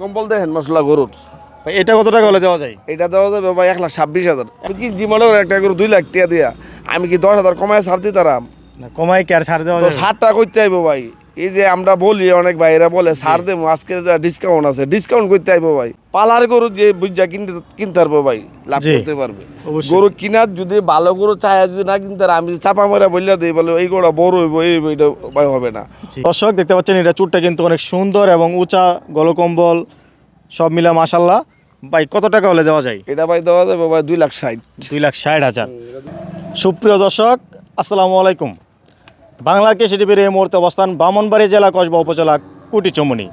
কম্বল দেখেন মশলা গরুর। ভাই এটা কত টাকা হলে দেওয়া যায়? এটা দেওয়া যাবে ভাই এক লাখ ছাব্বিশ হাজার। আমি কি জীবনে একটা গরু দুই লাখ টাকা দিয়া আমি কি দশ হাজার কমায় ছাড় দিতারাম? কমাই কি আর ছাড় দেওয়া ছাড়টা করতে চাইব ভাই। এই যে আমরা বলি অনেক ভাইরা বলে ছাড় দেবো আজকে যা ডিসকাউন্ট আছে ডিসকাউন্ট করতে আইবো ভাই। পালার গরু যে বুঝা কিনতে কিনতে পারব ভাই লাভ। করতে পারবে। গরু কিনার যদি ভালো গরু চায় যদি না কিনতে আমি চাপা মারা বললে দিই বলে এই গরুটা বড় হইবো এই এটা ভাই হবে না। দর্শক দেখতে পাচ্ছেন এটা চুটটা কিন্তু অনেক সুন্দর এবং উঁচা গলকম্বল সব মিলে মাসাল্লাহ ভাই কত টাকা হলে দেওয়া যায়? এটা ভাই দেওয়া যাবে ভাই দুই লাখ ষাট। দুই লাখ ষাট হাজার। সুপ্রিয় দর্শক আসসালামু আলাইকুম। বাংলার কেসি টিভির এই মুহূর্তে অবস্থান বামনবাড়ি জেলা কসবা উপজেলা কুটিচমনি।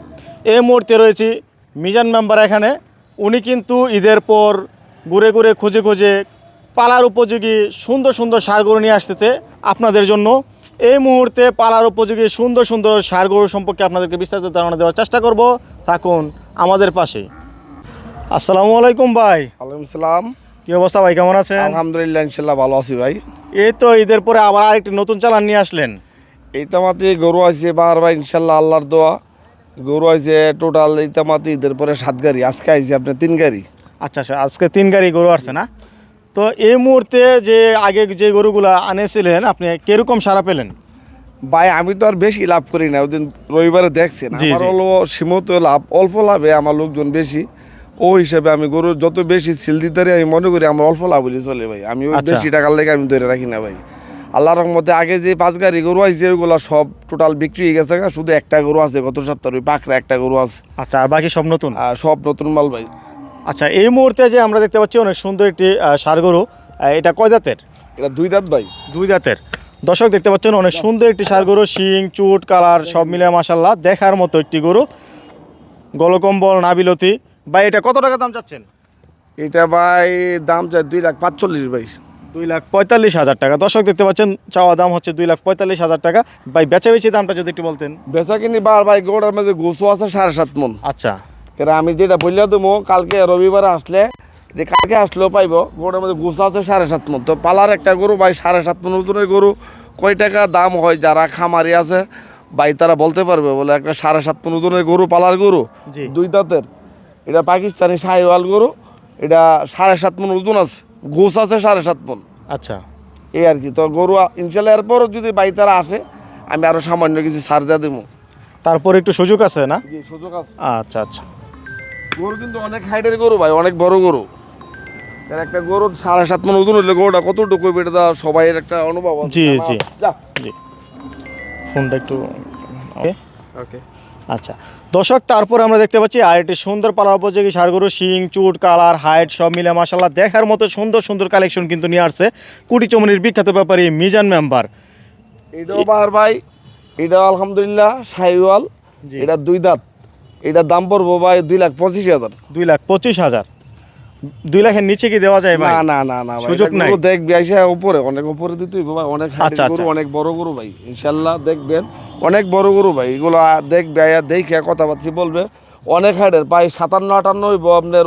এই মুহূর্তে রয়েছি মিজান মেম্বার এখানে। উনি কিন্তু ঈদের পর ঘুরে ঘুরে খুঁজে খুঁজে পালার উপযোগী সুন্দর সুন্দর সারগরু নিয়ে আসতেছে আপনাদের জন্য। এই মুহূর্তে পালার উপযোগী সুন্দর সুন্দর সারগরু সম্পর্কে আপনাদেরকে বিস্তারিত ধারণা দেওয়ার চেষ্টা করব। থাকুন আমাদের পাশে। আসসালামু আলাইকুম ভাই। আলাইকুম সালাম। কি অবস্থা ভাই কেমন আছেন? আলহামদুলিল্লাহ ইনশাল্লাহ ভালো আছি ভাই। এই তো ঈদের পরে আবার আরেকটি নতুন চালান নিয়ে আসলেন। এইতামাতি গরু আছে বার ভাই ইনশাল্লাহ আল্লাহর দোয়া। গরু আছে টোটাল এইতামাতি ঈদের পরে সাত গাড়ি আজকে আইছে আপনার তিন গাড়ি। আচ্ছা আচ্ছা আজকে তিন গাড়ি গরু আসছে না? তো এই মুহূর্তে যে আগে যে গরুগুলা আনেছিলেন আপনি কীরকম সারা পেলেন? ভাই আমি তো আর বেশি লাভ করি না ওদিন রবিবারে দেখছেন। আমার। হলো সীমিত লাভ অল্প লাভে আমার লোকজন বেশি। ও হিসাবে আমি গরু যত বেশি সিল দিতে আমি মনে করি আমার অল্প লাভ হলে চলে ভাই। আমি ওই আচ্ছা। বেশি টাকার লেগে আমি ধরে রাখি না ভাই। আল্লাহর রহমতে আগে যে পাঁচ গাড়ি গরু আছে ওইগুলো সব টোটাল বিক্রি হয়ে গেছে শুধু একটা গরু আছে গত সপ্তাহে ওই পাখরা একটা গরু আছে। আচ্ছা আর বাকি সব নতুন? সব নতুন মাল ভাই। আচ্ছা এই মুহূর্তে যে আমরা দেখতে পাচ্ছি অনেক সুন্দর একটি সার গরু এটা কয় জাতের? এটা দুই দাঁত ভাই। দুই দাঁতের দর্শক দেখতে পাচ্ছেন অনেক সুন্দর একটি সার গরু শিং চুট কালার সব মিলে মাসাল্লাহ দেখার মতো একটি গরু। গলকম্বল নাবিলতি ভাই এটা কত টাকা দাম চাচ্ছেন? এটা ভাই দাম চাই দুই লাখ পাঁচচল্লিশ ভাই। দুই লাখ পঁয়তাল্লিশ হাজার টাকা। দর্শক দেখতে পাচ্ছেন চাওয়া দাম হচ্ছে দুই লাখ পঁয়তাল্লিশ হাজার টাকা। ভাই বেচা বেচি দামটা যদি একটু বলতেন। বেচা কিনি বার ভাই গোড়ার মাঝে গোসু আছে সাড়ে সাত মন। আচ্ছা। কেন আমি যেটা বললে দেবো কালকে রবিবারে আসলে যে কালকে আসলেও পাইব গোড়ার মধ্যে গোসু আছে সাড়ে সাত মন। তো পালার একটা গরু ভাই সাড়ে সাত মন ওজনের গরু কয় টাকা দাম হয় যারা খামারি আছে ভাই তারা বলতে পারবে বলে একটা সাড়ে সাত মন ওজনের গরু পালার গরু। দুই দাঁতের। এটা পাকিস্তানি শাহিওয়াল গরু এটা সাড়ে সাত মন ওজন আছে গোস আছে সাড়ে সাত মন। আচ্ছা। এই আর কি তো গরু ইনশাল্লাহ এরপরও যদি বাই তারা আসে আমি আরও সামান্য কিছু সার দিয়ে দেবো তারপর একটু সুযোগ আছে না? সুযোগ আছে। আচ্ছা আচ্ছা। গরু কিন্তু অনেক হাইটের গরু ভাই অনেক বড় গরু। এর একটা গরু সাড়ে সাত মন ওজন হইলে গরুটা কতটুকু হইবে এটা সবাই একটা অনুভব। জি, জি। জি। ফোনটা একটু ওকে ওকে আচ্ছা দর্শক তারপর আমরা দেখতে পাচ্ছি আর একটি সুন্দর পালার উপযোগী সারগরু শিং চুট কালার হাইট সব মিলে মাসাল্লাহ দেখার মতো সুন্দর সুন্দর কালেকশন কিন্তু নিয়ে আসছে কুটি চমনির বিখ্যাত ব্যাপারী মিজান মেম্বার। এটাও বার ভাই এটা আলহামদুলিল্লাহ সাইওয়াল। এটা দুই দাঁত এটার দাম পড়ব ভাই দুই লাখ পঁচিশ হাজার। দুই লাখ পঁচিশ হাজার। দুই লাখের নিচে কি দেওয়া যায় ভাই না না না না সুযোগ নাই। দেখবি আইসা উপরে অনেক উপরে দিতেই ভাই অনেক আচ্ছা, আচ্ছা। গরু অনেক বড় গরু ভাই ইনশাল্লাহ দেখবেন অনেক বড় গরু ভাই এগুলো দেখবে আয়া দেখে কথাবার্তা বলবে অনেক হাইটের প্রায় সাতান্ন আটান্ন আপনার।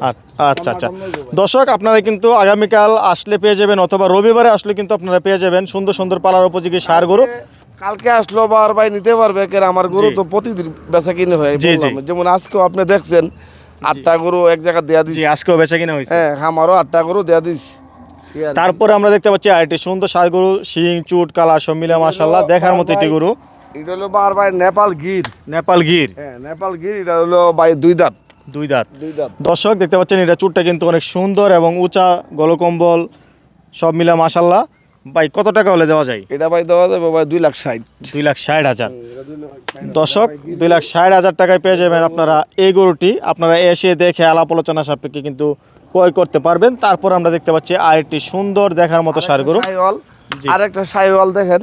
আ- আচ্ছা আচ্ছা দর্শক আপনারা কিন্তু আগামীকাল আসলে পেয়ে যাবেন অথবা রবিবারে আসলে কিন্তু আপনারা পেয়ে যাবেন সুন্দর সুন্দর পালার উপযোগী সার গরু কালকে আসলো বার ভাই নিতে পারবে কেন আমার গরু তো প্রতিদিন বেচা কিনে হয় যেমন আজকেও আপনি দেখছেন আটটা গরু এক জায়গায় দেয়া দিচ্ছি আজকেও বেচা কিনা হয়েছে। হ্যাঁ আমারও আটটা গরু দেয়া দিচ্ছি তারপরে আমরা দেখতে পাচ্ছি আরেকটি সুন্দর সার গরু শিং চুট কালার সব মিলে মাসাল্লাহ দেখার মতো একটি গরু। এটা হলো বার ভাই নেপাল গির। নেপাল গির। হ্যাঁ নেপাল গির এটা হলো ভাই দুই দাঁত। দুই দাঁত। দুই দাঁত। দর্শক দেখতে পাচ্ছেন এটা চুটটা কিন্তু অনেক সুন্দর এবং উঁচা গলকম্বল সব মিলে মাসাল্লাহ ভাই কত টাকা হলে দেওয়া যায়? এটা ভাই দেওয়া যাবে ভাই দুই লাখ ষাট। দুই লাখ ষাট হাজার। দর্শক দুই লাখ ষাট হাজার টাকায় পেয়ে যাবেন আপনারা এই গরুটি। আপনারা এসে দেখে আলাপ আলোচনা সাপেক্ষে কিন্তু ক্রয় করতে পারবেন। তারপর আমরা দেখতে পাচ্ছি আরেকটি সুন্দর দেখার মতো সার গরু। জি। আরেকটা সাইওয়াল দেখেন।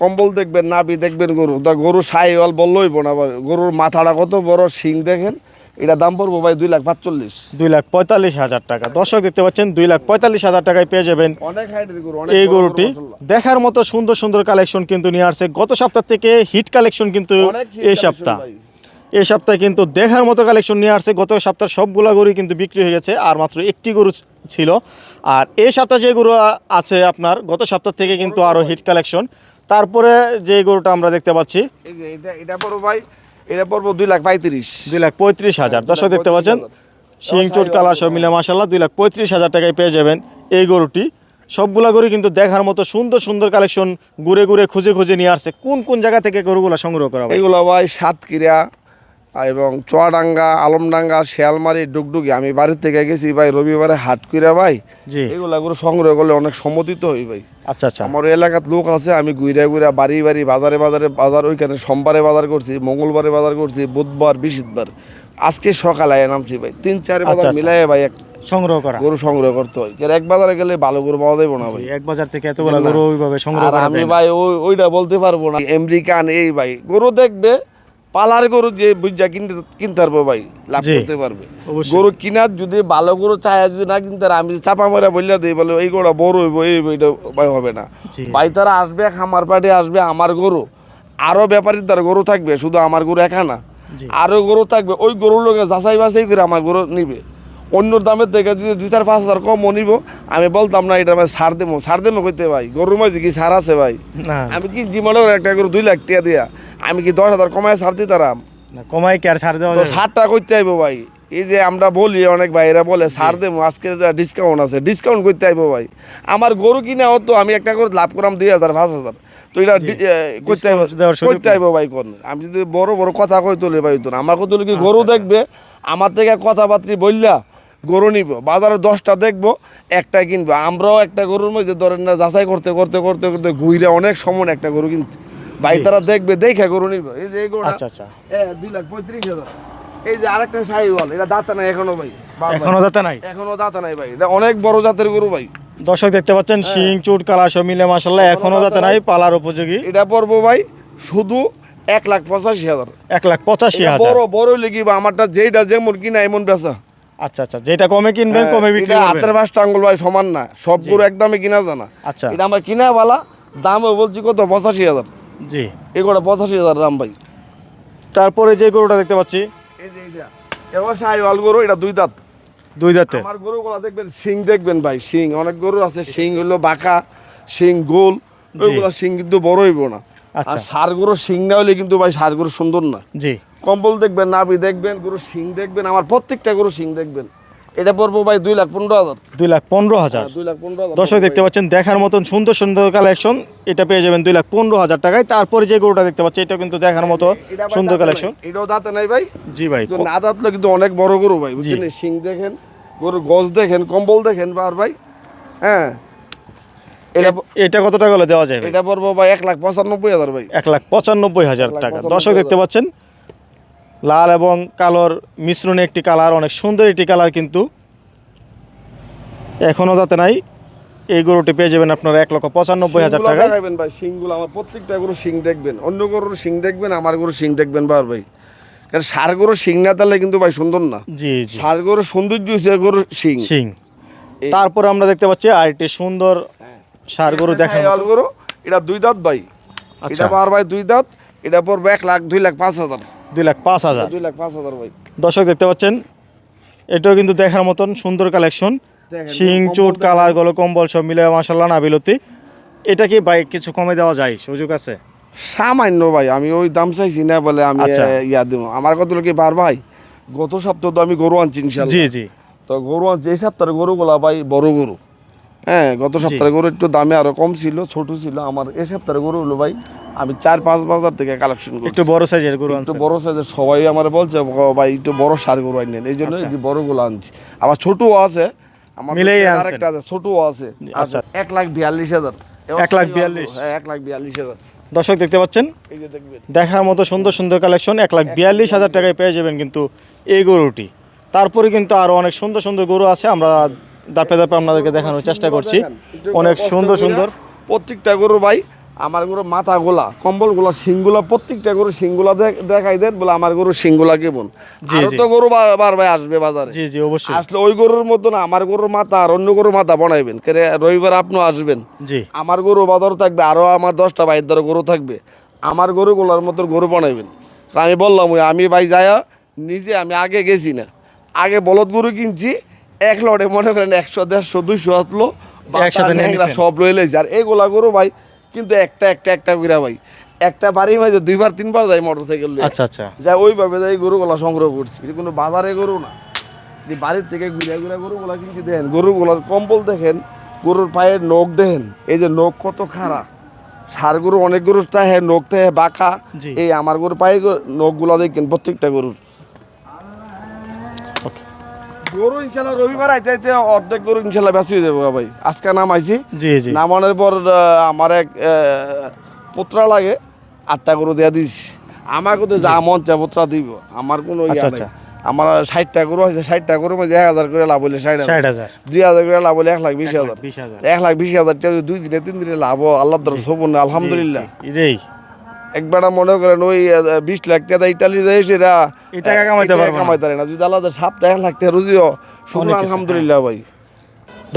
কম্বল দেখবেন নাবি দেখবেন গরু। তা গরু সাইওয়াল বললোই না আবার গরুর মাথাটা কত বড় শিং দেখেন। এটা দাম পড়ব ভাই দুই লাখ পাঁচচল্লিশ। দুই লাখ পঁয়তাল্লিশ হাজার টাকা। দর্শক দেখতে পাচ্ছেন দুই লাখ পঁয়তাল্লিশ হাজার টাকায় পেয়ে যাবেন অনেক এই গরুটি। দেখার মতো সুন্দর সুন্দর কালেকশন কিন্তু নিয়ে আসছে। গত সপ্তাহ থেকে হিট কালেকশন কিন্তু এই সপ্তাহ। এই সপ্তাহে কিন্তু দেখার মতো কালেকশন নিয়ে আসছে। গত সপ্তাহের সবগুলা গরু কিন্তু বিক্রি হয়ে গেছে আর মাত্র একটি গরু ছিল। আর এই সপ্তাহে যে গরু আছে আপনার গত সপ্তাহ থেকে কিন্তু আরও হিট কালেকশন তারপরে যে গরুটা আমরা দেখতে পাচ্ছি এই যে এটা এটা পড়ো ভাই এটা পড়ব দুই লাখ পঁয়ত্রিশ। দুই লাখ পঁয়ত্রিশ হাজার। দর্শক দেখতে পাচ্ছেন শিং চোট কালার সব মিলে মাসাল্লাহ দুই লাখ পঁয়ত্রিশ হাজার টাকায় পেয়ে যাবেন এই গরুটি। সবগুলা গরু কিন্তু দেখার মতো সুন্দর সুন্দর কালেকশন ঘুরে ঘুরে খুঁজে খুঁজে নিয়ে আসছে। কোন কোন জায়গা থেকে গরুগুলো সংগ্রহ করা এগুলো ভাই সাতক্ষীরা এবং চুয়াডাঙ্গা আলমডাঙ্গা শিয়ালমারি ডুগডুগি আমি বাড়ির থেকে গেছি ভাই রবিবারে হাট কইরা ভাই। এগুলা করে সংগ্রহ করলে অনেক সম্মতিত হই ভাই। আচ্ছা আচ্ছা। আমার এলাকার লোক আছে আমি ঘুরে ঘুরে বাড়ি বাড়ি বাজারে বাজারে বাজার ওইখানে সোমবারে বাজার করছি মঙ্গলবারে বাজার করছি বুধবার বৃহস্পতিবার। আজকে সকালে আয়া নামছি ভাই তিন চার আচ্ছা, বাজার আচ্ছা। মিলাই ভাই এক সংগ্রহ করা। গরু সংগ্রহ করতে হয়। এর এক বাজারে গেলে ভালো গরু পাওয়া যাবে না ভাই। এক বাজার থেকে এতগুলা গরু ওইভাবে সংগ্রহ করা আমি। ভাই ওই ওইটা বলতে পারব না। আমেরিকান এই ভাই গরু দেখবে পালার গরু যে বুঝা কিনতে কিনতে পারব ভাই লাভ করতে পারবে। গরু কিনার যদি ভালো গরু চায় যদি না কিনতে আমি চাপা মারা বললে দিই বলে এই গরুটা বড় হইব এই এটা ভাই হবে না। ভাই তারা আসবে খামার পাটে আসবে আমার গরু। আরও ব্যাপারী তার গরু থাকবে শুধু আমার গরু একা না। আরও গরু থাকবে ওই গরুর লোকে যাচাই বাছাই করে আমার গরু নিবে। অন্যর দামের থেকে যদি দুই চার পাঁচ হাজার কম নিব আমি বলতাম না এটা আমি সার দেবো সার দেবো কইতে ভাই? গরুর মাঝে কি সার আছে ভাই? আমি কি জিমালেও একটা গরু দুই লাখ টাকা দিয়া আমি কি দশ হাজার কমায় সার দিতাম কমাই কি আর সার দেওয়া সারটা? করতে আইবো ভাই। এই যে আমরা বলি অনেক ভাইরা বলে সার দেবো আজকে যা ডিসকাউন্ট আছে ডিসকাউন্ট করতে আইবো ভাই। আমার গরু কিনে হতো আমি একটা করে লাভ করলাম দুই হাজার পাঁচ হাজার। তো এটা করতে আইবো করতে আইবো ভাই কোন? আমি যদি বড় বড় কথা কই তুলে ভাই তো আমার কথা কি গরু দেখবে আমার থেকে কথাবার্তি বললা গরু নিব। বাজারে দশটা দেখব একটা কিনবো। আমরাও একটা গরুর মধ্যে ধরেন না যাচাই করতে করতে করতে করতে ঘুরে অনেক সময় একটা গরু কিনতে। ভাই তারা দেখবে দেখে গরু নিব। এই যে গরুটা আচ্ছা আচ্ছা। দুই লাখ পঁয়ত্রিশ হাজার। এই যে আরেকটা শাহিওয়াল এটা দাঁতা নাই এখনও ভাই। এখনও যাতে নাই? এখনও দাঁতা নাই ভাই। এটা অনেক বড় জাতের গরু ভাই। দর্শক দেখতে পাচ্ছেন হ্যাঁ। শিং চুট সব মিলে মাসাল্লাহ এখনও যাতে নাই। পালার উপযোগী। এটা পড়ব ভাই শুধু এক লাখ পঁচাশি হাজার। এক লাখ পঁচাশি হাজার। বড় বড় বা আমারটা যেইটা যেমন কিনা এমন বেচা। আচ্ছা আচ্ছা যেটা কমে কিনবেন কমে বিক্রি করবেন। হাতের পাঁচটা আঙ্গুল ভাই সমান না সব গরু একদমে কিনা জানা। আচ্ছা। এটা আমার কিনা বালা দামও বলছি কত? পঁচাশি হাজার। জি। পঁচাশি হাজার দাম ভাই। তারপরে যে গরুটা দেখতে পাচ্ছি এই যে এইটা এবার গরু এটা দুই দাঁত। দুই দাঁতে। আমার গরুগুলো দেখবেন শিং দেখবেন ভাই শিং। অনেক গরু আছে শিং হলো বাঁকা শিং গোল ওইগুলো শিং কিন্তু বড় হইব না। আচ্ছা। সার গরু শিং না হলে কিন্তু ভাই সার গরু সুন্দর না। জি। কম্বল দেখবেন নাভি দেখবেন গরু শিং দেখবেন আমার প্রত্যেকটা গরু শিং দেখবেন। এটা পড়ব ভাই দুই লাখ পনেরো হাজার। দুই লাখ পনেরো হাজার। দুই লাখ পনেরো হাজার। দর্শক দেখতে পাচ্ছেন দেখার মতন সুন্দর সুন্দর কালেকশন এটা পেয়ে যাবেন দুই লাখ পনেরো হাজার টাকায়। তারপরে যে গরুটা দেখতে পাচ্ছি এটা কিন্তু দেখার মতো সুন্দর কালেকশন এটাও দাঁতে নাই ভাই। জি ভাই না দাঁতলে কিন্তু অনেক বড় গরু ভাই বুঝছেন শিং দেখেন গরু গজ দেখেন কম্বল দেখেন বার ভাই। হ্যাঁ। এটা এটা কত টাকা হলে দেওয়া যায় এটা পড়ব ভাই এক লাখ পঁচানব্বই হাজার ভাই। এক লাখ পঁচানব্বই হাজার টাকা। দর্শক দেখতে পাচ্ছেন লাল এবং কালোর মিশ্রণে একটি কালার অনেক সুন্দর একটি কালার কিন্তু এখনও যাতে নাই। এই গরুটি পেয়ে যাবেন আপনারা এক লক্ষ পঁচানব্বই হাজার টাকা ভাই শিংগুলো আমার প্রত্যেকটা গরু শিং দেখবেন অন্য গরুর শিং দেখবেন আমার গরু শিং দেখবেন বার ভাই। কারণ সার গরু শিং না তাহলে কিন্তু ভাই সুন্দর না। জি সার গরু সৌন্দর্য হচ্ছে গরু শিং। সিং তারপর আমরা দেখতে পাচ্ছি আর একটি সুন্দর সার গরু দেখা গরু এটা দুই দাঁত ভাই। আচ্ছা। বার ভাই দুই দাঁত। এটা পড়বে এক লাখ দুই লাখ পাঁচ হাজার। দুই লাখ পাঁচ হাজার। দুই লাখ পাঁচ হাজার ভাই। দর্শক দেখতে পাচ্ছেন? এটাও কিন্তু দেখার মতন সুন্দর কালেকশন। শিং চুট কালার গলো কম্বল সব মিলে মাসাল্লাহ না বিলতি এটা কি বাইক কিছু কমে দেওয়া যায়? সুযোগ আছে? সামান্য ভাই আমি ওই দাম চাইছি না বলে আমি আচ্ছা। ইয়া দিব। আমার কত লোকে বার ভাই? গত সপ্তাহ তো আমি গরু আনছি জি জি। তো গরু আনছি এই সপ্তাহের গরুগুলা ভাই বড় গরু। হ্যাঁ গত সপ্তাহে গরু একটু দামে আরও কম ছিল ছোট ছিল। আমার এই সপ্তাহে গরু হলো ভাই আমি চার পাঁচ বাজার থেকে কালেকশন করছি। একটু বড় সাইজের গরু একটু বড় সাইজের সবাই আমার বলছে ভাই একটু বড় সার গরু আনেন এই জন্য আচ্ছা। এই বড়গুলো আনছি। আবার ছোটও আছে আমার মিলেই আরেকটা আছে ছোটও আছে। আচ্ছা। এক লাখ বিয়াল্লিশ হাজার। এক লাখ বিয়াল্লিশ? হ্যাঁ এক লাখ বিয়াল্লিশ হাজার। দর্শক দেখতে পাচ্ছেন? এই যে দেখবেন। দেখার মতো সুন্দর সুন্দর কালেকশন এক লাখ বিয়াল্লিশ হাজার টাকায় পেয়ে যাবেন কিন্তু এই গরুটি। তারপরে কিন্তু আরও অনেক সুন্দর সুন্দর গরু আছে আমরা দাপে দাপে আপনাদেরকে দেখানোর চেষ্টা করছি। অনেক সুন্দর সুন্দর। প্রত্যেকটা গরু ভাই আমার গরু মাথা গোলা কম্বল গোলা শিংগুলা প্রত্যেকটা গরু দেখ- দেখাই দেন বলে আমার গরু শিংগুলা কেমন। তো গরু বার বার ভাই আসবে বাজারে। জি জি অবশ্যই। আসলে ওই গরুর মতো না আমার গরুর মাথা আর অন্য গরুর মাথা বানাইবেন। কে রবিবার আপনিও আসবেন। জি। আমার গরু বাজার থাকবে আরও আমার দশটা বাইর ধরে গরু থাকবে। আমার গরুগুলোর মতো গরু বানাইবেন। আমি বললাম ওই আমি ভাই যায়া নিজে আমি আগে গেছি না। আগে বলদ গরু কিনছি এক লড়ে মনে করেন একশো দেড়শো দুইশো আসলো। সব রয়ে আর এগুলা গরু ভাই কিন্তু একটা একটা একটা করে ভাই একটা বাড়ি মাঝে দুইবার তিনবার যাই মোটর সাইকেল আচ্ছা আচ্ছা। যা ওইভাবে যাই গরুগুলা সংগ্রহ করছি। কোনো বাজারে গরু না। যে বাড়ির থেকে ঘুরে ঘুরে গরুগুলা কিন্তু দেখেন গরুগুলার কম্বল দেখেন গরুর পায়ের নখ দেখেন। এই যে নখ কত খারাপ সার গরু অনেক গরু তাহে নখ তাহে বাঁকা। এই আমার গরু পায়ে নখগুলা দেখেন প্রত্যেকটা গরুর। ওকে গরু ইনশাল্লাহ রবিবার আইতে অর্ধেক গরু ইনশাল্লাহ হয়ে যাব ভাই। আজকে নাম আইছি। জি জি। নামানোর পর আমার এক পুত্রা লাগে আটটা গরু দেয়া দিছি। আমাকে তো যা মন চা পুত্রা দিব আমার কোনো ইয়া আচ্ছা, নাই। আচ্ছা। আমার ষাটটা গরু আছে ষাটটা গরু মাঝে এক হাজার করে লাভ হইলে ষাট হাজার। দুই হাজার করে লাভ হলে এক লাখ বিশ হাজার। এক লাখ বিশ হাজার দুই দিনে তিন দিনে লাভ আল্লাহ সবন আলহামদুলিল্লাহ। একবার মনে করেন ওই বিশ লাখ টাকা ইটালি যায় সেটা টাকা কামাইতে টাকা না। কামাইতে পারে না। যদি আল্লাহ সাপটা এক লাখ টাকা রুজিও কিছু, আলহামদুলিল্লাহ ভাই।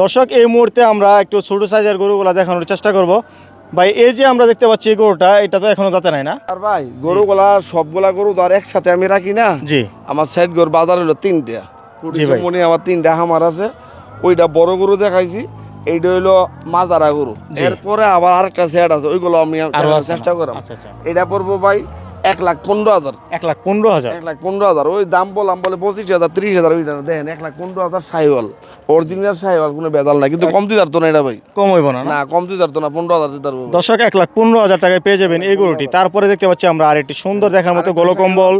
দর্শক এই মুহূর্তে আমরা একটু ছোট সাইজের গরুগুলা দেখানোর চেষ্টা করব। ভাই এই যে আমরা দেখতে পাচ্ছি এই গরুটা এটা তো এখনও দাঁতে নাই না? আর ভাই গরুগুলা সবগুলা গরু তো আর একসাথে আমি রাখি না। জি। আমার সাইড গরু বাজার হলো তিনটা। মনে আমার তিনটা হামার আছে। ওইটা বড় গরু দেখাইছি। এইটা হইল মাজারা গরু। এরপরে আবার আরেকটা সেট আছে ওইগুলো আমি আরও চেষ্টা না? করাম আচ্ছা আচ্ছা। এটা পড়ব ভাই এক লাখ পনেরো হাজার। এক লাখ পনেরো হাজার? এক লাখ পনেরো হাজার। ওই দাম বললাম বলে পঁচিশ হাজার ত্রিশ হাজার ওইটা দেখেন এক লাখ পনেরো হাজার সাইওয়াল অরিজিনাল সাইওয়াল কোনো বেদাল নাই। কিন্তু কম দিতে পারতো না এটা ভাই। কম হইব না না? কম দিতে পারতো না পনেরো হাজার দিতে পারব দর্শক এক লাখ পনেরো হাজার টাকায় পেয়ে যাবেন এই গরুটি। তারপরে দেখতে পাচ্ছি আমরা আরেকটি সুন্দর দেখার মতো গোলো কম্বল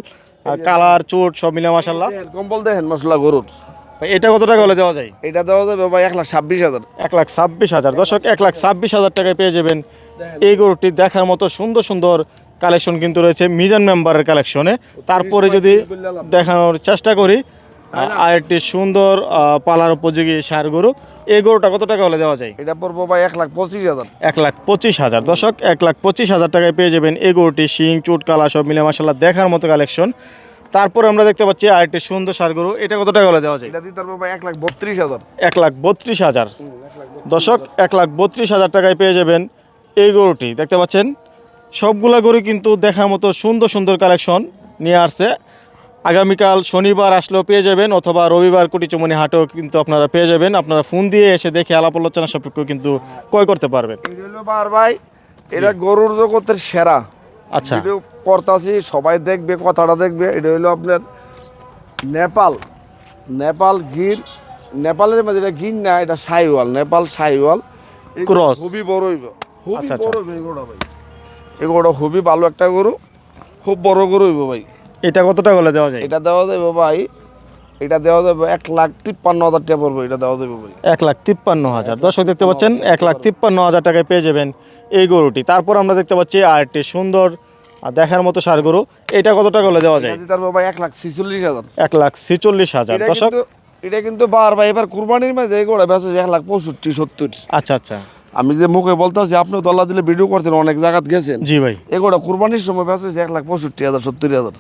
আর কালার চোট সব মিলে মাসাল্লাহ কম্বল দেখেন মশলা গরুর। এটা কত টাকা হলে দেওয়া যায়? এটা দেওয়া যাবে ভাই এক লাখ ছাব্বিশ হাজার। এক লাখ ছাব্বিশ হাজার। দর্শক এক লাখ ছাব্বিশ হাজার টাকায় পেয়ে যাবেন এই গরুটি দেখার মতো সুন্দর সুন্দর কালেকশন কিন্তু রয়েছে মিজান মেম্বারের কালেকশনে। তারপরে যদি দেখানোর চেষ্টা করি আর একটি সুন্দর পালার উপযোগী সার গরু। এই গরুটা কত টাকা হলে দেওয়া যায়? এটা পড়ব ভাই এক লাখ পঁচিশ হাজার। এক লাখ পঁচিশ হাজার। দর্শক এক লাখ পঁচিশ হাজার টাকায় পেয়ে যাবেন এই গরুটি শিং চুট কালা সব মিলে মাসাল্লাহ দেখার মতো কালেকশন। তারপরে আমরা দেখতে পাচ্ছি আরেকটি সুন্দর সার গরু। এটা কত টাকা হলে দেওয়া যায়? এটা দিতে পারব ভাই এক লাখ বত্রিশ হাজার। এক লাখ বত্রিশ হাজার। দর্শক এক লাখ বত্রিশ হাজার টাকায় পেয়ে যাবেন এই গরুটি। দেখতে পাচ্ছেন? সবগুলা গরু কিন্তু দেখার মতো সুন্দর সুন্দর কালেকশন নিয়ে আসছে। আগামীকাল শনিবার আসলেও পেয়ে যাবেন অথবা রবিবার কুটিচুমনি হাটেও কিন্তু আপনারা পেয়ে যাবেন। আপনারা ফোন দিয়ে এসে দেখে আলাপ আলোচনা সাপেক্ষ কিন্তু ক্রয় করতে পারবেন। ভাই এটা গরুর জগতের সেরা। আচ্ছা। করতাছি সবাই দেখবে কথাটা দেখবে। এটা হলো আপনার নেপাল। নেপাল গির নেপালের মাঝে এটা গির না এটা সাইওয়াল নেপাল সাইওয়াল। Cross। খুবই বড় হইব। খুবই আচ্ছা, আচ্ছা। বড় এই ভাই। খুবই ভালো একটা গরু। খুব বড় গরু হইব ভাই। এটা কত টাকা হলে দেওয়া যায়? এটা দেওয়া যাবে ভাই। এটা দেওয়া যাবে এক লাখ তিপ্পান্ন হাজার টাকা পড়বে এটা দেওয়া যাবে ভাই। এক লাখ তিপ্পান্ন হাজার। দর্শক দেখতে পাচ্ছেন এক লাখ তিপ্পান্ন হাজার টাকায় পেয়ে যাবেন এই গরুটি। তারপর আমরা দেখতে পাচ্ছি আর একটি সুন্দর আর দেখার মতো সার গরু এটা কত টাকা হলে দেওয়া যায়? পারব ভাই এক লাখ ছিচল্লিশ হাজার। এক লাখ ছিচল্লিশ হাজার। এটা দর্শক কিন্তু এটা কিন্তু বার ভাই এবার কুরবানির মাঝে গোড়া বেঁচে এক লাখ পঁয়ষট্টি সত্তর। আচ্ছা আচ্ছা। আমি যে মুখে বলতেছি আপনি দল্লা দিলে ভিডিও করছেন অনেক জায়গাত গেছেন। জি ভাই। এগুলো কুরবানির সময় বেঁচে এক লাখ পঁয়ষট্টি হাজার সত্তর হাজার।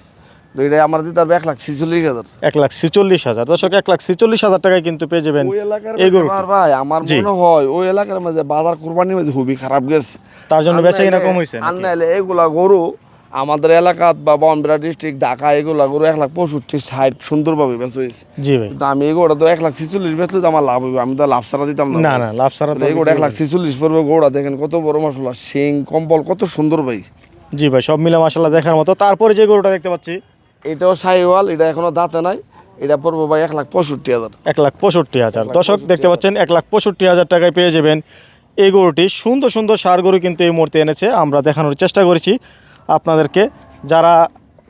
এটা আমার দিতে হবে এক লাখ ছিচল্লিশ হাজার। এক লাখ ছিচল্লিশ হাজার। দর্শক এক লাখ ছিচল্লিশ হাজার টাকায় কিন্তু পেয়ে যাবেন ভাই আমার। মনে হয় ওই এলাকার মধ্যে বাজার কুরবানির মাঝে খুবই খারাপ গেছে। তার জন্য বেচা কিনা কম হয়েছে আর? নাইলে এগুলা গরু আমাদের এলাকাত বা বনবিরা ডিস্ট্রিক্ট ঢাকা এগুলা গরু এক লাখ পঁয়ষট্টি ষাট সুন্দরভাবে বেঁচে হয়েছে। জি ভাই। আমি এগুলো তো এক লাখ ছিচল্লিশ বেচলে তো আমার লাভ হবে আমি তো লাভ ছাড়া দিতাম না। না লাভ সারা তো এই গোটা এক লাখ ছিচল্লিশ পড়বে গোড়া দেখেন কত বড় মশলা শিং কম্বল কত সুন্দর ভাই। জি ভাই সব মিলে মশলা দেখার মতো। তারপরে যে গরুটা দেখতে পাচ্ছি এটাও সাইওয়াল এটা এখনও দাঁতে নাই। এটা পড়ব ভাই এক লাখ পঁয়ষট্টি হাজার। এক লাখ পঁয়ষট্টি হাজার। দর্শক দেখতে পাচ্ছেন এক লাখ পঁয়ষট্টি হাজার টাকায় পেয়ে যাবেন এই গরুটি। সুন্দর সুন্দর সার গরু কিন্তু এই মুহূর্তে এনেছে। আমরা দেখানোর চেষ্টা করেছি। আপনাদেরকে যারা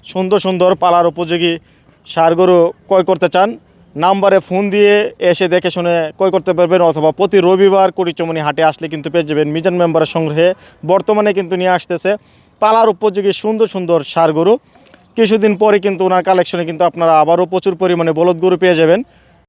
সুন্দর সুন্দর পালার উপযোগী সার গরু ক্রয় করতে চান, নাম্বারে ফোন দিয়ে এসে দেখে শুনে ক্রয় করতে পারবেন অথবা প্রতি রবিবার কুড়িচমনি হাটে আসলে কিন্তু পেয়ে যাবেন মিজান মেম্বারের সংগ্রহে। বর্তমানে কিন্তু নিয়ে আসতেছে পালার উপযোগী সুন্দর সুন্দর সার গরু। কিছুদিন পরে কিন্তু ওনার কালেকশনে কিন্তু আপনারা আবারও প্রচুর পরিমাণে বলদ গরু পেয়ে যাবেন।